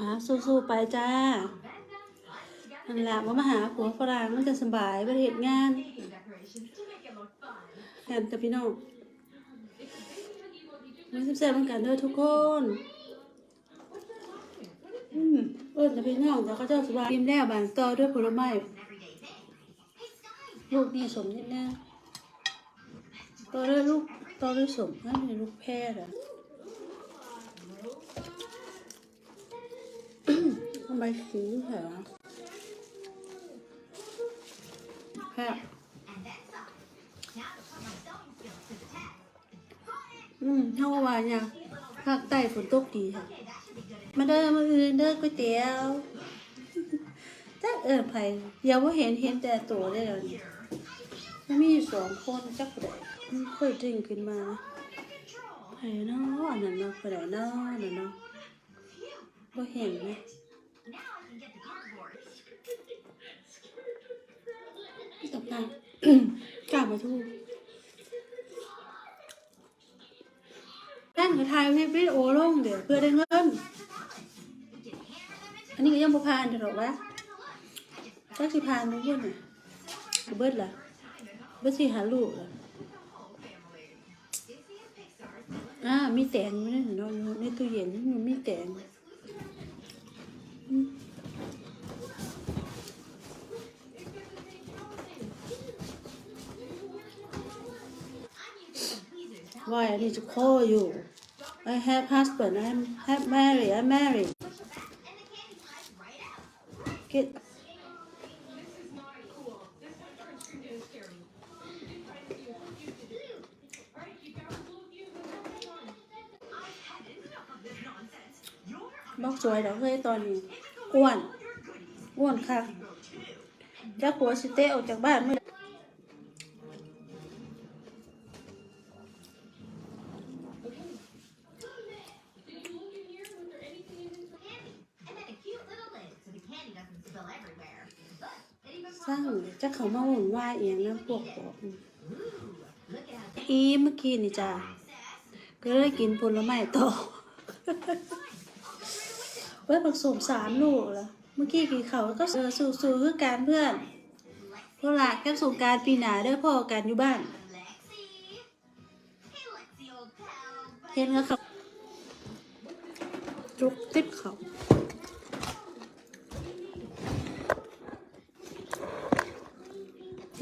หาสู้ๆไปจ้านั่นแหละว่ามาหาผัวฝรั่งมันจะสบายประเทศงานแทนกับพี่น้องไม่แซ่บๆเหมือนกันเด้อทุกคนอืมเออแต่พี่น้องแต่เขาเจ้าสบายกินแล้วบางต่อด้วยผลไม้ลูกนี่สมนิดนึงต่อด้วยลูกต่อด้วยสมนั่นเป็นลูกแพทย์อะ ทำไมสีเหรอแค่อืมเท่าว่าเนี่ยภาคใต้ฝนตกดีค่ะ มาเด้อมาอื่นเด้อก๋วยเตี๋ยวจักเอิญไผอย่าว่าเห็นเห็นแต่ตัวได้แล้วนี่มันมีสองคนจักผู้ใดค่อยดึงขึ้นมาไผเนาะอันนั้นเนาะผู้ใดเนาะอันนั้นเนาะบ่เห็นไหม ตบตากลับมาทูกตั้งกระทายวิดีโอลงเดี๋ยวเพื่อได้เงิน อันนี้ก็ยังบ่ผ่านเหรอกวะจักสิผ่านมั้งเพื่อนน่ะก็เบิดล่ะเบิดสิหาลูกล่ะอ่ามีแตงอยู่ในนเนาะในตู้เย็นมันมีแตงอืม Why I need to call you? I have husband. I'm have married. I'm married. Get. Bóc chuối đó hơi to nhỉ. Uẩn. Uẩn khắc. Chắc của sẽ tệ ở chắc bạn mới ส ร้างจะเขามาหุ่นว่ายเองนะพวกผมอีเมื่อกี้นี่จ้าก็เลยกินผลไม้ต่อเว้ยผสมสามลูกแล้วเมื่อกี้กินเขาวก็เออสู้สู้คือการเพื่อนพวกละแค่สงการปีหนาเด้อพ่อกันอยู่บ้านเห็นแล้วครับจุกติบเขา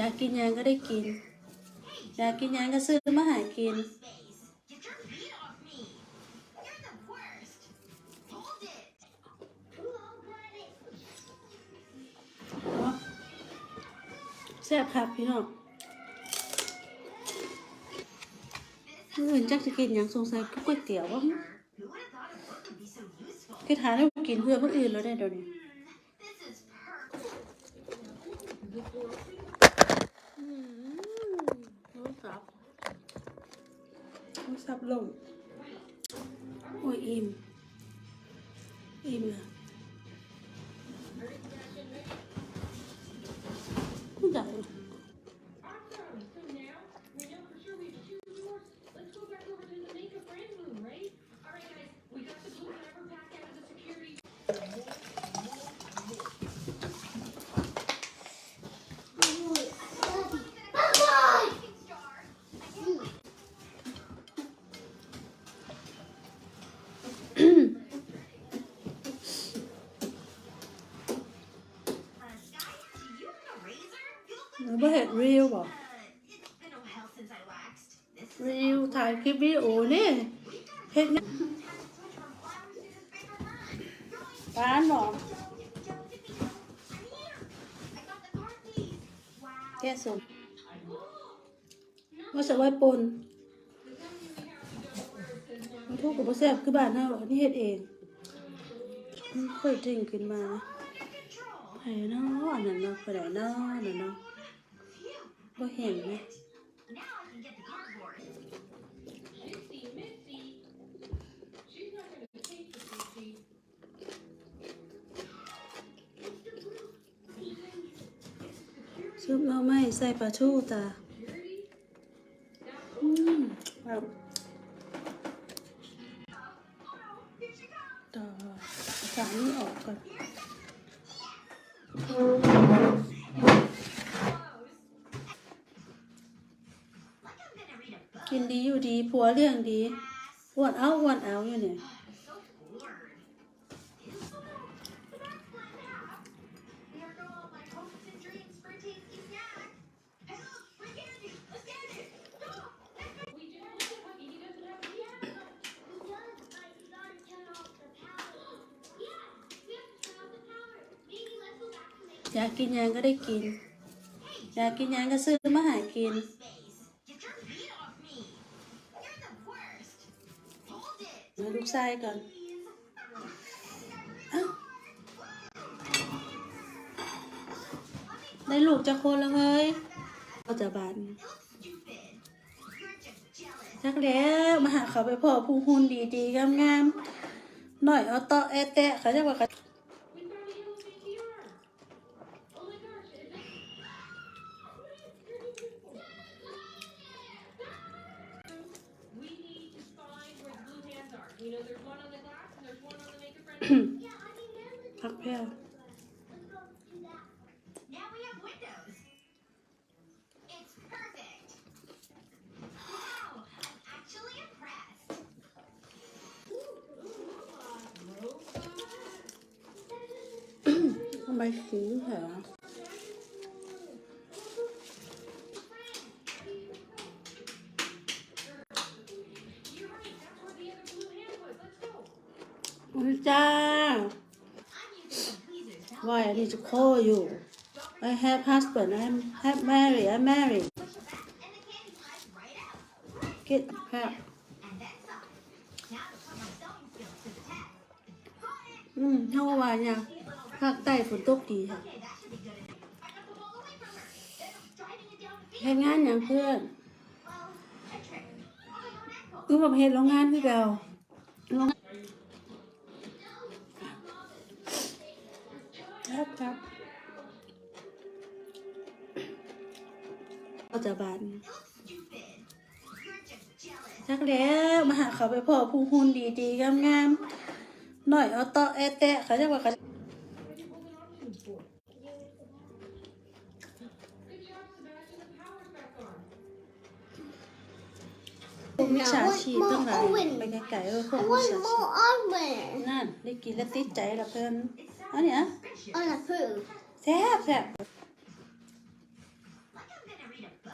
อยากกินยังก็ได้กิน อยากกินยังก็ซื้อมาหากิน แซ่บครับพี่น้องมื้ออื่นจักจะกินหยังสงสัยก็ก๋วยเตี๋ยวว่าคือทานแล้วกินเพื่อคนอื่นแล้วได้เดี๋ยวนี้อืม ซับโทรศัพท์ลงโอ้ยอิ่มอิ่มเล รีวถ่ายคลิปวิดีโอนี่เห็ดเนี่ยร้านหรอแก้สมว่าจะไว้ปนมันทุกข์กับแซ่บคือบ้านเฮาหรอนี่เฮ็ดเองมันค่อยจริงขึ้นมาไผเนาะอันนั้นเนาะไปไหนเนาะอันนั้นเนาะบ่เห็นไหม ซุปหน่อไม้ใส่ปลาทูตาอืมครับต่อสารนี้ออกก่อนกินดีอยู่ดีผัวเลี้ยงดีอ้วนเอาอ้วนเอาอยู่เนี่ย อยากกินยังก็ได้กิน อยากกินยังก็ซื้อมาหากิน มาลูกไส้ก่อนอได้ลูกจะคนแล้วเฮ้ยก็จะบานจักแล้วมาหาเขาไปพ่อผู้หุ่นดีๆงามๆหน่อยเอาเตาะแอแตะเขาจะว่าเขา พักแพ้ว Now we have why I need to call you. I have husband. I have Mary I married Get help. อืมเท่าว่าวานยังภาคใต้ฝนตกดีค่ะเฮ็งานอย่างเพื่อนคือแบบเห็นโรงงานที่เก่าโรง ก็จะบาน You look stupid. You're just jealous. จักแล้วมาหาเขาไปพ่อผู้หุ่นดีๆงามๆหน่อยเอาเตาะแอะแตะเขาจะว่าเขา Good job, Sebastian. The power's back on. พวกมิจฉาชีพต้องหลายไปไกลๆเออพวกมิจ One ฉาชีพ more oven นั่นได้กินแล้วติดใจละเพิ่นอันเนี้ย on a poo. แซ่บแซ่บ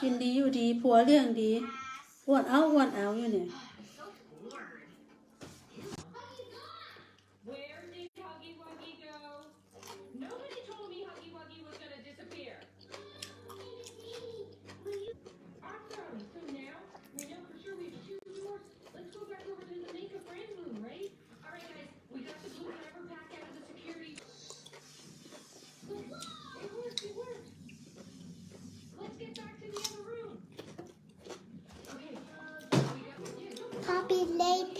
กินดีอยู่ดีผัวเลี้ยงดีอ้วนเอาอ้วนเอาอยู่เนี่ย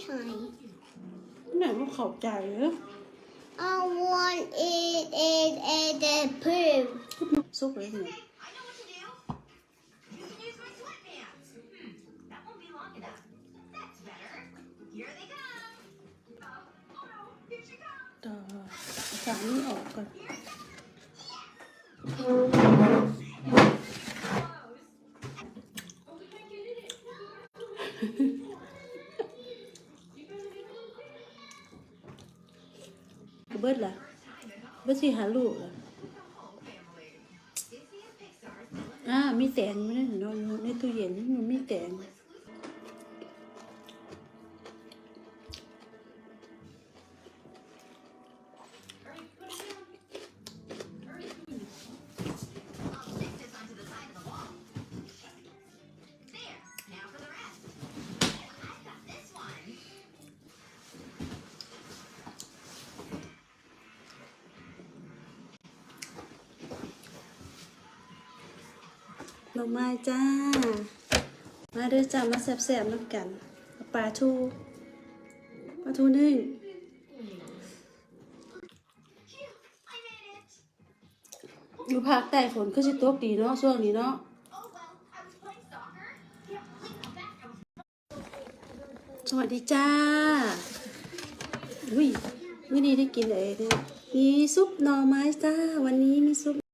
playtime. ไหนว่าเข้าใจเหรอ I want it in in the poo. ซุกเลยเนี่ย I know what to do. You บิดล่ะเบิดสิหาลูกล่ะ Disney and Pixar still อ่ามีแตงอยู่ในนอนอยู่ในตู้เย็นมันมีแตง ลงไม้จ้า มาเด้อจ้ามาแซ่บๆน้ำกันปลาทูปลาทูนึ่งอยู่ภาคใต้ฝนก็สิตกดีเนาะช่วงนี้เนาะสวัสดีจ้า อุ้ยไม่ดีได้กินเลยเนี่ยมีซุปหน่อไม้จ้า วันนี้มีซุป